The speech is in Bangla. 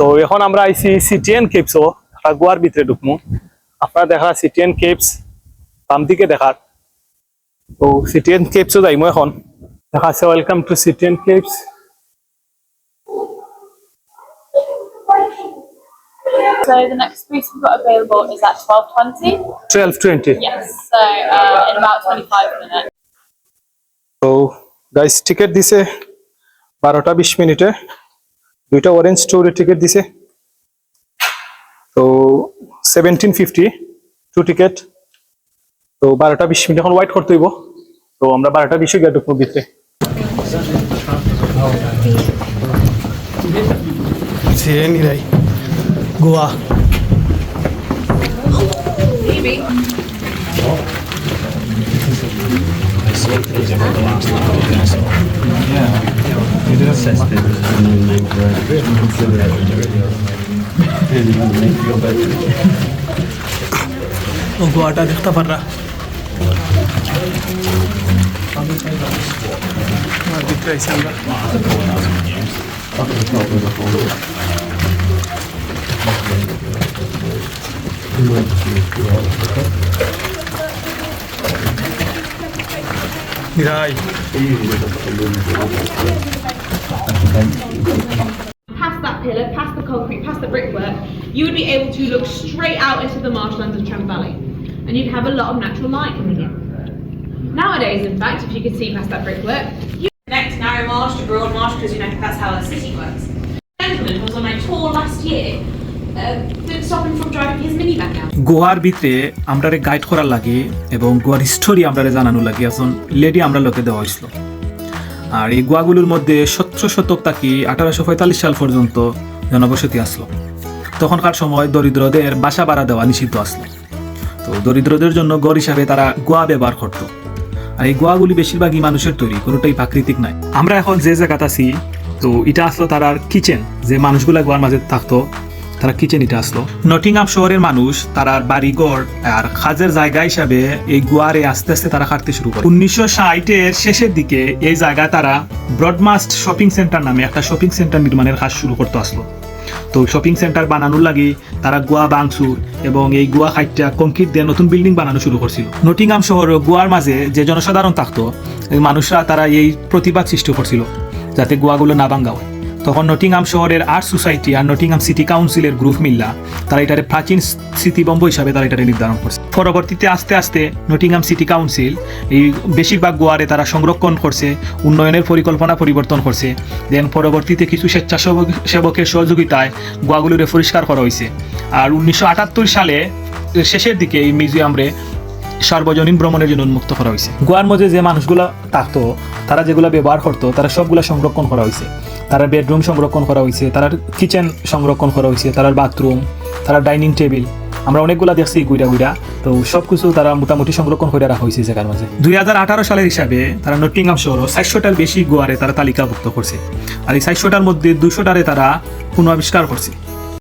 তো এখন আমরা আইছি সিটিএন কেপসও গোয়ার ভিতরে ঢুকমু আপনারা দেখা সিটিএন কেপস বাম দিকে দেখার তো সিটিএন কেপসও যাইমু এখন দেখা আছে ওয়েলকাম টু সিটিএন কেপস So the next booth we've got available is at twelve twenty. Twelve twenty Yes. So uh, in about twenty five minutes. তো গাইস টিকিট দিছে বারোটা বিশ মিনিটে দুইটা অরেঞ্জ ট্যুরের টিকিট দিছে। তো সেভেন্টিন ফিফটি টু টিকিট তো বারোটা বিশ মিনিট এখন ওয়েট করতে হইব তো আমরা বারোটা বিশে গিয়ে ঢুকবো ভিতরে। নিরাই গোয়া গোয়াটা দেখতে পাররা ভিতরে আইসি আমরা Past that pillar, past the concrete, past the brickwork, you would be able to look straight out into the marshlands of Trent Valley. And you'd have a lot of natural light coming in. Nowadays, in fact, if you could see past that brickwork, you connect narrow marsh to broad marsh because you know that's how a city works. A gentleman was on my tour last year গোয়ার ভিতরে আমরা গাইড করার লাগে এবং গোয়ার হিস্টোরি আমরা জানানোর লাগে। একজন লেডি আমরা লোকে দেওয়া হয়েছিল। আর এই গোয়াগুলোর মধ্যে সতেরো শতক থাকি আঠারোশো পঁয়তাল্লিশ সাল পর্যন্ত জনবসতি আসলো। তখনকার সময় দরিদ্রদের বাসা ভাড়া দেওয়া নিষিদ্ধ আসলো। তো দরিদ্রদের জন্য গড় হিসাবে তারা গোয়া ব্যবহার করতো। আর এই গোয়াগুলি বেশিরভাগই মানুষের তৈরি, কোনোটাই প্রাকৃতিক নাই আমরা এখন যে জায়গাতে আছি, তো এটা আসলো তারার কিচেন যে মানুষগুলা গোয়ার মাঝে থাকতো। তারা কিচেন এটা আসলো? নটিংহাম শহরের মানুষ তারার বাড়িঘর আর কাজের জায়গা হিসাবে এই গোয়ারে আস্তে আস্তে তারা কাটতে শুরু করে। উনিশশো ষাটের শেষের দিকে এই জায়গায় তারা ব্রডমাস্ট শপিং সেন্টার নামে একটা শপিং সেন্টার নির্মাণের কাজ শুরু করতে আসলো। তো শপিং সেন্টার বানানোর লাগে তারা গোয়া বাংসুর এবং এই গোয়া খাইটটা কংক্রিট দিয়ে নতুন বিল্ডিং বানানো শুরু করছিল। নটিংহাম শহর গোয়ার মাঝে যে জনসাধারণ থাকতো মানুষরা তারা এই প্রতিবাদ সৃষ্টি করছিল, যাতে গোয়াগুলো না ভাঙ্গা হয়। তখন নটিংহাম শহরের আর্ট সোসাইটি আর নটিংহাম সিটি কাউন্সিলের গ্রুপ মিল্লা। তারা এটারে প্রাচীন স্মৃতিবম্ব হিসাবে তারা এটারে নির্ধারণ করছে। পরবর্তীতে আস্তে আস্তে নটিংহাম সিটি কাউন্সিল এই বেশিরভাগ গোয়ারে তারা সংরক্ষণ করছে, উন্নয়নের পরিকল্পনা পরিবর্তন করছে। দেন পরবর্তীতে কিছু স্বেচ্ছাসেবক সেবকের সহযোগিতায় গোয়াগুলোরে পরিষ্কার করা হয়েছে আর উনিশশো আটাত্তর সালে শেষের দিকে এই মিউজিয়ামরে সার্বজনীন ভ্রমণের জন্য উন্মুক্ত করা হয়েছে। গোয়ার মধ্যে যে মানুষগুলো থাকতো তারা যেগুলো ব্যবহার করতো তারা সবগুলো সংরক্ষণ করা হয়েছে। তারা বেডরুম সংরক্ষণ করা হয়েছে তার কিচেন সংরক্ষণ করা হয়েছে তার বাথরুম তারা ডাইনিং টেবিল। আমরা অনেকগুলা দেখছি গুইরা গুইরা তো সব কিছু তারা মোটামুটি সংরক্ষণ করে রাখা হয়েছে জায়গার মাঝে। দুই হাজার আঠারো সালের হিসাবে তারা নটিংহাম শহর চারশোটার বেশি গোয়ারে তারা তালিকাভুক্ত করছে। আর এই চারশোটার মধ্যে দুশোটারে তারা পুনঃআবিষ্কার করছে।